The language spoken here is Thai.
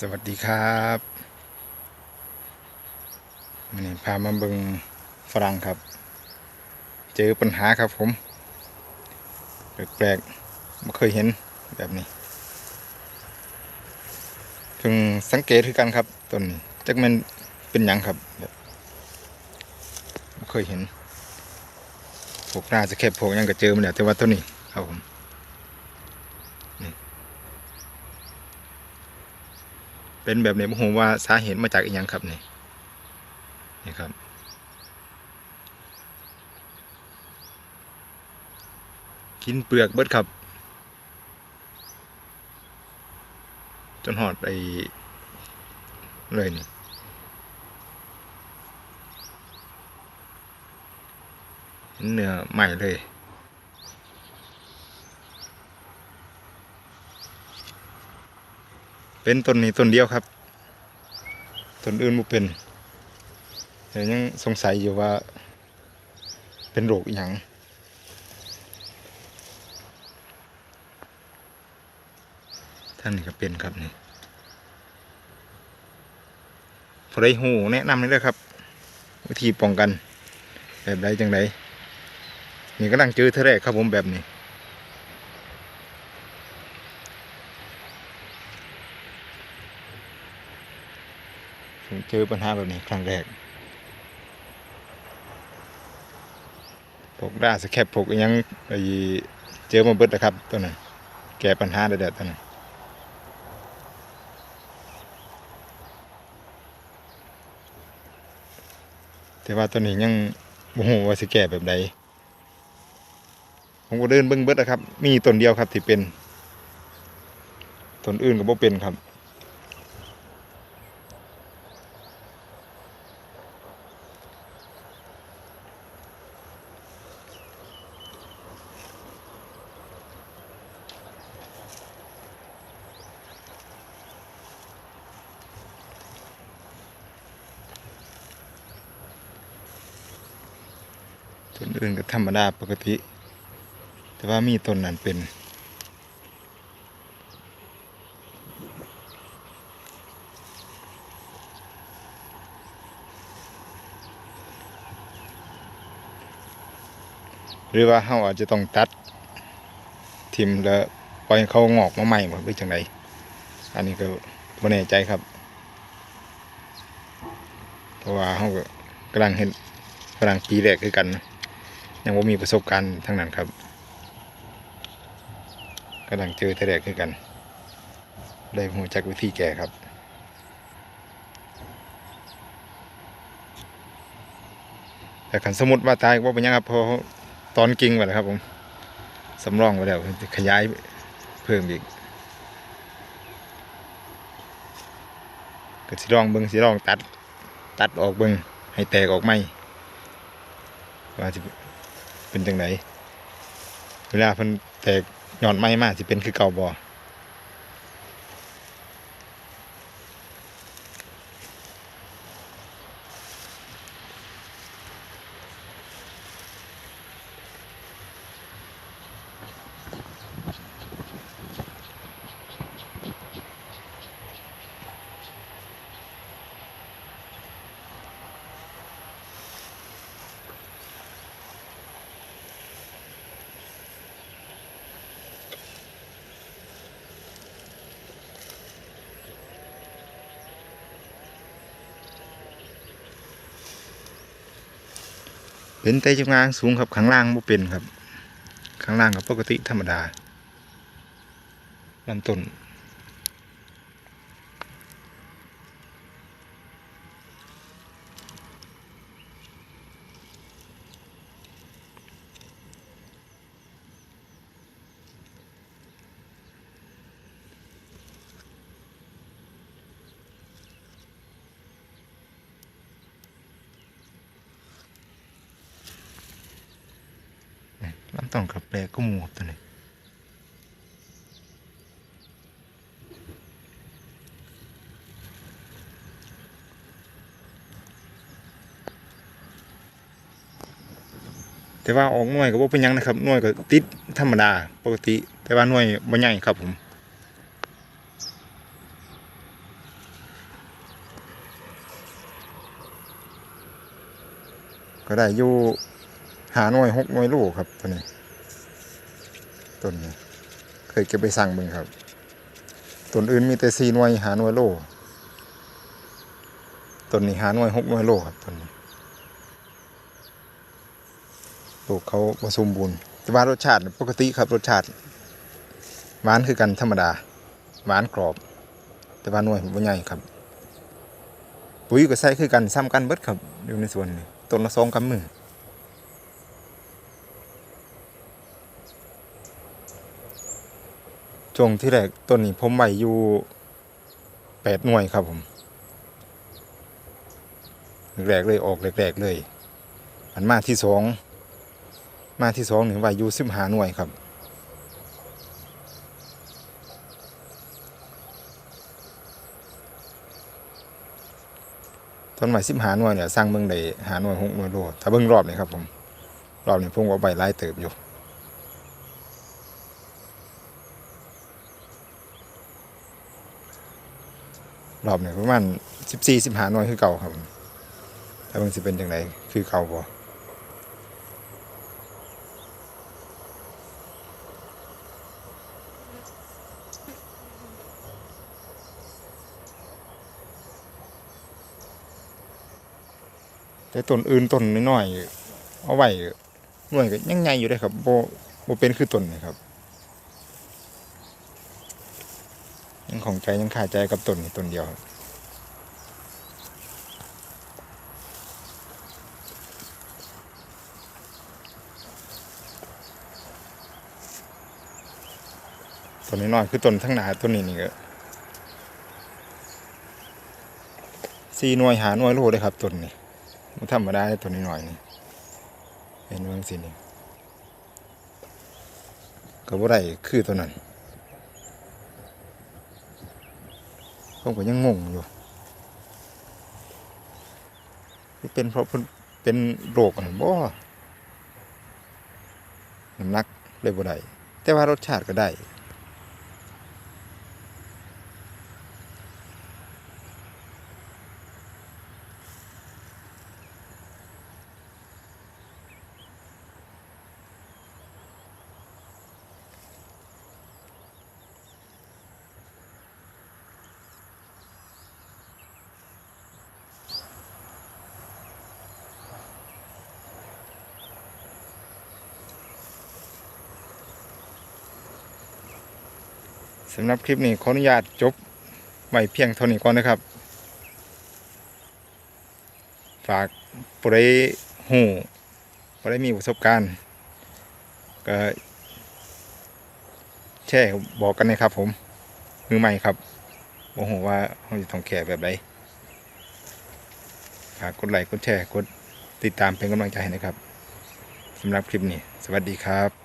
สวัสดีครับวันนี้พามาเบิงฝรั่งครับ เจอปัญหาครับผมแปลกๆไม่เคยเห็นแบบนี้เพิ่งสังเกตคือกันครับต้นนี้จักแมันเป็นหยังครับแบบไม่เคยเห็นพวกหน่าจะแค่พวกยังก็เจอมาแล้วแต่ว่าต้นนี้ครับผม เป็นแบบนี้ผมว่าสาเหตุมาจากอีกอย่างครับนี่นี่ครับ กินเปลือกเบิดครับ จนหอดไอ้เลยนี่เนื้อใหม่เลย เป็นต้นนี้ต้นเดียวครับ ต้นอื่นบ่เป็นแต่ยังสงสัยอยู่ว่า เป็นโรคอย่างท่านนี่ก็เป็นครับนี่พอได้หูแนะนำเลยเด้อครับ วิธีป้องกัน แบบใดจังไดนี่ก็ลังเจอเท่าแรครับผมแบบนี้ เจอปัญหาแบบนี้ครั้งแรกพวกด้าสแคปพวกยังไอเจอมาเบิดนะครับตัวนั้นแก้ปัญหาได้แล้วตัวนั้นแต่ว่าตัวนี้ยังโมโหว่าสิแก้แบบใดผมก็เดินเบิ้งเบิดนะครับ มีต้นเดียวครับที่เป็นต้นอื่นก็บ่เป็นครับ ต้นอื่นก็ธรรมดาปกติ แต่ว่ามีต้นนั้นเป็นหรือว่าเราอาจจะต้องตัดทิมแล้วปล่อยเขางอกมาใหม่หมดหรือจังไดอันนี้ก็ไม่แน่ใจครับ เพราะว่าเขาก็กำลังเห็นกำลังปีแรกคือกันนะ ยังว่ามีประสบการณ์ทั้งนั้นครับกำลังเจอแต่แรกคือกันเลยหัวจักวิธีแก้ครับแต่ขันสมมติว่าตายว่าเป็นหยังครับพอตอนกิ่งไปแล้วครับผมสำรองไปแล้วจะขยายเพิ่มอีกก็สิลองเบิงสิลองตัด ตัดออกเบิงให้แตกออกไหมว่าจะ เป็นจังไดเวลาเพิ่นแตกยอนไม้มาสิเป็นคือเก่าบ่ เป็นไต่จงอางสูงครับข้างล่างไม่เป็นครับ ข้างล่างกับปกติธรรมดาลำต้น ต้องกระแปลก็มูครับตัวนี้แต่ว่าออกน่วยก็บ่เป็นยังนะครับน่วยก็ติดธรรมดาปกติ แต่ว่าน่วยบ่ใหญ่ครับผมก็ได้อยู่หาหน่วยหกหน่วยลูกครับตัวนี้ ต้นนี้ เคยเก็บไปสั่งมึงครับต้นอื่นมีแต่สี่หน่วยหาหน่วยโลต้นนี้หาหน่วยหกหน่วยโลครับต้นนี้ลูกเขาผสมบูรณ์แต่ว่ารสชาติปกติครับรสชาติหวานคือกันธรรมดาหวานกรอบ แต่ว่าหน่วยบ่ใหญ่ครับ ปุ๋ยก็ใส่คือกันซ้ำกันเบิดครับอยู่ในส่วนนี่ต้นละสองกำมือ จงที่แรกต้นนี้ผมไว้อยู่แปดหน่วยครับผมแรกเลยออกแรกๆเลยอันมาที่สองมาที่สองหนึ่งไว้อยู่สิบหาหน่วยครับ ต้นไม้สิบหาหน่วยเนี่ยสร้างเมืองได้หาหน่วยหกหน่วยโลถ้าเบิ่งรอบนี่ครับผมรอบนี้พุ่งเอาใบไล่เติบอยู่ รอบนี้ประมาณสิบสี่สิบห้าหน่วยคือเก่าครับผมถ้าเบิ่งสิเป็นจังไดคือเก่าบ่แต่ต้นอื่นต้นน้อยๆเอาไว้หน่วยก็ยังไงอยู่ได้ครับโบ่บ่เป็นคือต้นนี่ครับ ยังของใจยังขาดใจกับต้นนี้ต้นเดียวต้นน้อยๆคือต้นทั้งหนาต้นนี้นี่ก็สี่หน่วยหาหน่วยโลเลยครับต้นนี้มันธรรมดาต้นน้อยนี่เห็นเมืองสินี่ก็บ่ได้คือตัวนั้น ผมก็ยังงงอยู่ที่เป็นเพราะเป็นโรคอะไรบ่น้ำหนักเลยบ่ได้แต่ว่ารสชาติก็ได้ สำหรับคลิปนี้ขออนุญาตจบไว้เพียงเท่านี้ก่อนนะครับ ฝากผู้ใดหูผู้ใดมีประสบการณ์ก็แช่บอกกันนะครับ ผมมือใหม่ครับโมโหว่าเขาจะต้องแข่แบบใดฝากกดไลค์กดแชร์กดติดตามเป็นกำลังใจนะครับสำหรับคลิปนี้ สวัสดีครับ